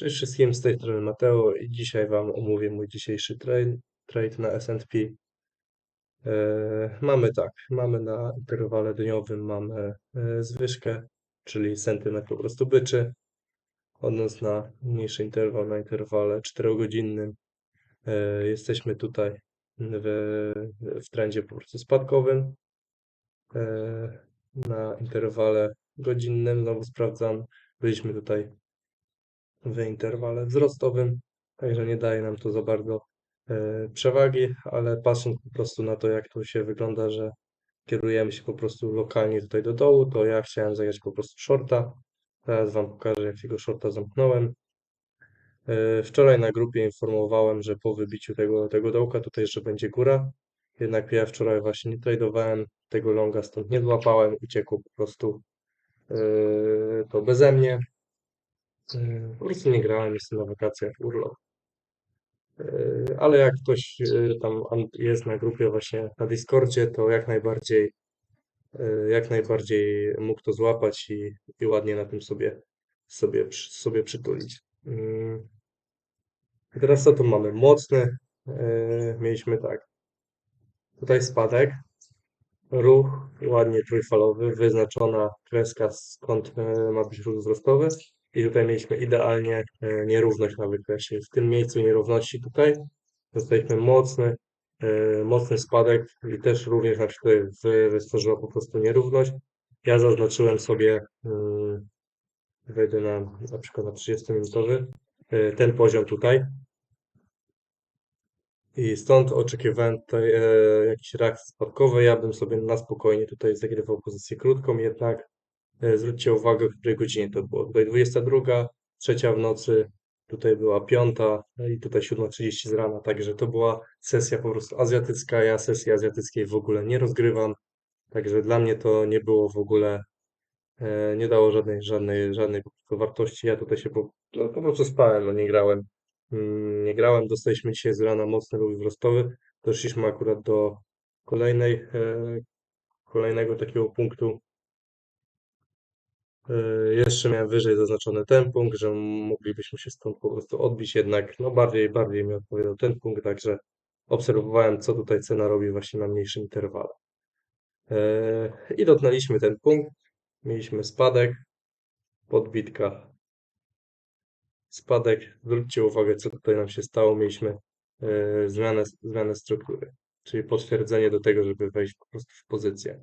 Cześć wszystkim, z tej strony Mateo i dzisiaj Wam omówię mój dzisiejszy trade, trade na S&P. E, mamy tak, mamy na interwale dniowym mamy e, zwyżkę, czyli sentyment po prostu byczy. Odnos na mniejszy interwał, na interwale 4-godzinnym e, jesteśmy tutaj w, w trendzie po prostu spadkowym. Na interwale godzinnym znowu sprawdzam, byliśmy tutaj w interwale wzrostowym, także nie daje nam to za bardzo e, przewagi, ale patrząc po prostu na to, jak to się wygląda, że kierujemy się po prostu lokalnie tutaj do dołu, to ja chciałem zagrać po prostu shorta. Teraz Wam pokażę, jakiego shorta zamknąłem. E, wczoraj na grupie informowałem, że po wybiciu tego, tego dołka tutaj jeszcze będzie góra. Jednak ja wczoraj właśnie nie tradowałem tego longa, stąd nie złapałem, uciekło po prostu e, to beze mnie. E, po prostu nie grałem, jestem na wakacjach, urlop. E, Ale jak ktoś e, tam jest na grupie właśnie na Discordzie, to jak najbardziej, jak najbardziej mógł to złapać i, i ładnie na tym sobie, sobie, sobie przytulić. Teraz co tu mamy? Mocny, mieliśmy tak, tutaj spadek, ruch ładnie trójfalowy, wyznaczona kreska skąd ma być ruch wzrostowy i tutaj mieliśmy idealnie e, nierówność na wykresie. W tym miejscu nierówności tutaj dostaliśmy mocny, e, mocny spadek i też również nam się tutaj po prostu nierówność. Ja zaznaczyłem sobie, mm, wejdę na, na przykład na 30-minutowy, e, ten poziom tutaj, i stąd oczekiwałem tutaj e, jakiś reakcji spadkowej. Ja bym sobie na spokojnie tutaj zagrywał pozycję krótką, jednak zwróćcie uwagę, o której godzinie to było. Tutaj 22, trzecia w nocy, tutaj była piąta i tutaj 7.30 z rana, także to była sesja po prostu azjatycka. Ja sesji azjatyckiej w ogóle nie rozgrywam, także dla mnie to nie było w ogóle, e, nie dało żadnej, żadnej, żadnej wartości. Ja tutaj się po, no, po prostu spałem, no nie grałem. Mm, Nie grałem, dostaliśmy dzisiaj z rana mocny ruch wzrostowy. Doszliśmy akurat do kolejnej, e, kolejnego takiego punktu. E, Jeszcze miałem wyżej zaznaczony ten punkt, że moglibyśmy się stąd po prostu odbić, jednak no bardziej, bardziej mi odpowiadał ten punkt, także obserwowałem, co tutaj cena robi właśnie na mniejszym interwale. E, I dotknęliśmy ten punkt, mieliśmy spadek, podbitka, spadek. Zwróćcie uwagę, co tutaj nam się stało. Mieliśmy e, zmianę, zmianę struktury, czyli potwierdzenie do tego, żeby wejść po prostu w pozycję.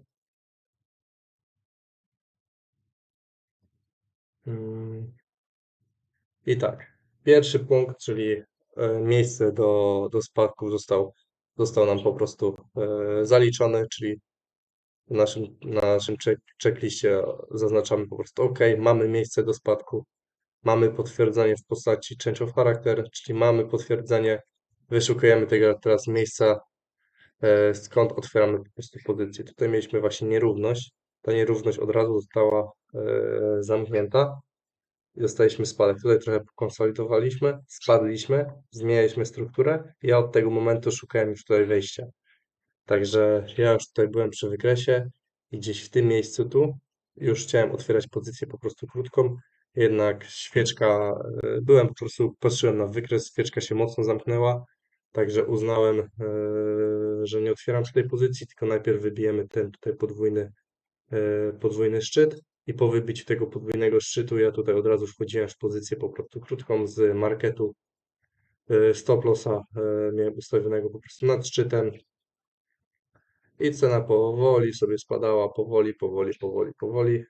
I tak, pierwszy punkt, czyli e, miejsce do, do spadku został, został nam po prostu e, zaliczony, czyli w naszym, na naszym check, checkliście zaznaczamy po prostu OK, mamy miejsce do spadku, mamy potwierdzenie w postaci change of character, czyli mamy potwierdzenie, wyszukujemy tego teraz miejsca, e, skąd otwieramy po prostu pozycję. Tutaj mieliśmy właśnie nierówność, ta nierówność od razu została zamknięta i dostaliśmy spadek. Tutaj trochę konsolidowaliśmy, spadliśmy, zmienialiśmy strukturę. Ja od tego momentu szukałem już tutaj wejścia. Także ja już tutaj byłem przy wykresie i gdzieś w tym miejscu tu już chciałem otwierać pozycję po prostu krótką, jednak świeczka, e, byłem po prostu, patrzyłem na wykres, świeczka się mocno zamknęła, także uznałem, e, że nie otwieram tej pozycji, tylko najpierw wybijemy ten tutaj podwójny, e, podwójny szczyt i po wybiciu tego podwójnego szczytu ja tutaj od razu wchodziłem w pozycję po prostu krótką z marketu e, stop lossa e, miałem ustawionego po prostu nad szczytem i cena powoli sobie spadała, powoli, powoli, powoli, powoli.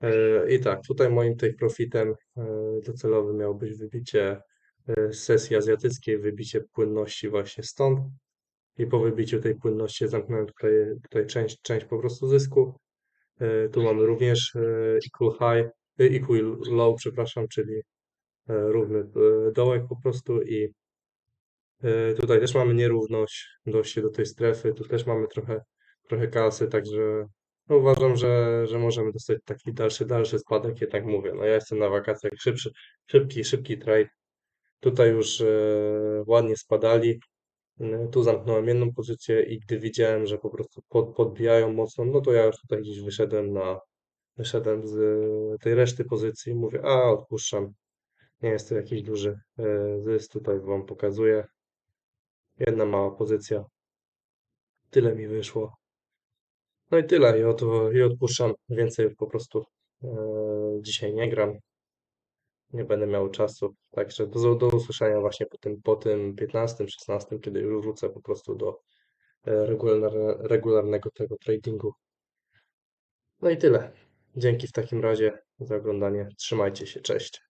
E, I tak, tutaj moim take profitem docelowym miało być wybicie sesji azjatyckiej, wybicie płynności właśnie stąd. I po wybiciu tej płynności zamknąłem tutaj, tutaj część, część po prostu zysku. E, Tu mamy również e, equal high, e, equal low, przepraszam, czyli równy dołek po prostu i tutaj też mamy nierówność, dojście do tej strefy, tu też mamy trochę, trochę kasy, także no uważam, że, że możemy dostać taki dalszy, dalszy spadek, jednak mówię, no ja jestem na wakacjach, szybszy, szybki, szybki trade, tutaj już ładnie spadali, tu zamknąłem jedną pozycję i gdy widziałem, że po prostu pod, podbijają mocno, no to ja już tutaj gdzieś wyszedłem na, wyszedłem z tej reszty pozycji i mówię, a odpuszczam. Nie jest to jakiś duży e, zysk. Tutaj Wam pokazuję. Jedna mała pozycja. Tyle mi wyszło. No i tyle. I, od, i odpuszczam. Więcej po prostu e, dzisiaj nie gram. Nie będę miał czasu. Także do, do usłyszenia właśnie po tym, po tym 15, 16, kiedy już wrócę po prostu do e, regular, regularnego tego tradingu. No i tyle. Dzięki w takim razie za oglądanie. Trzymajcie się. Cześć.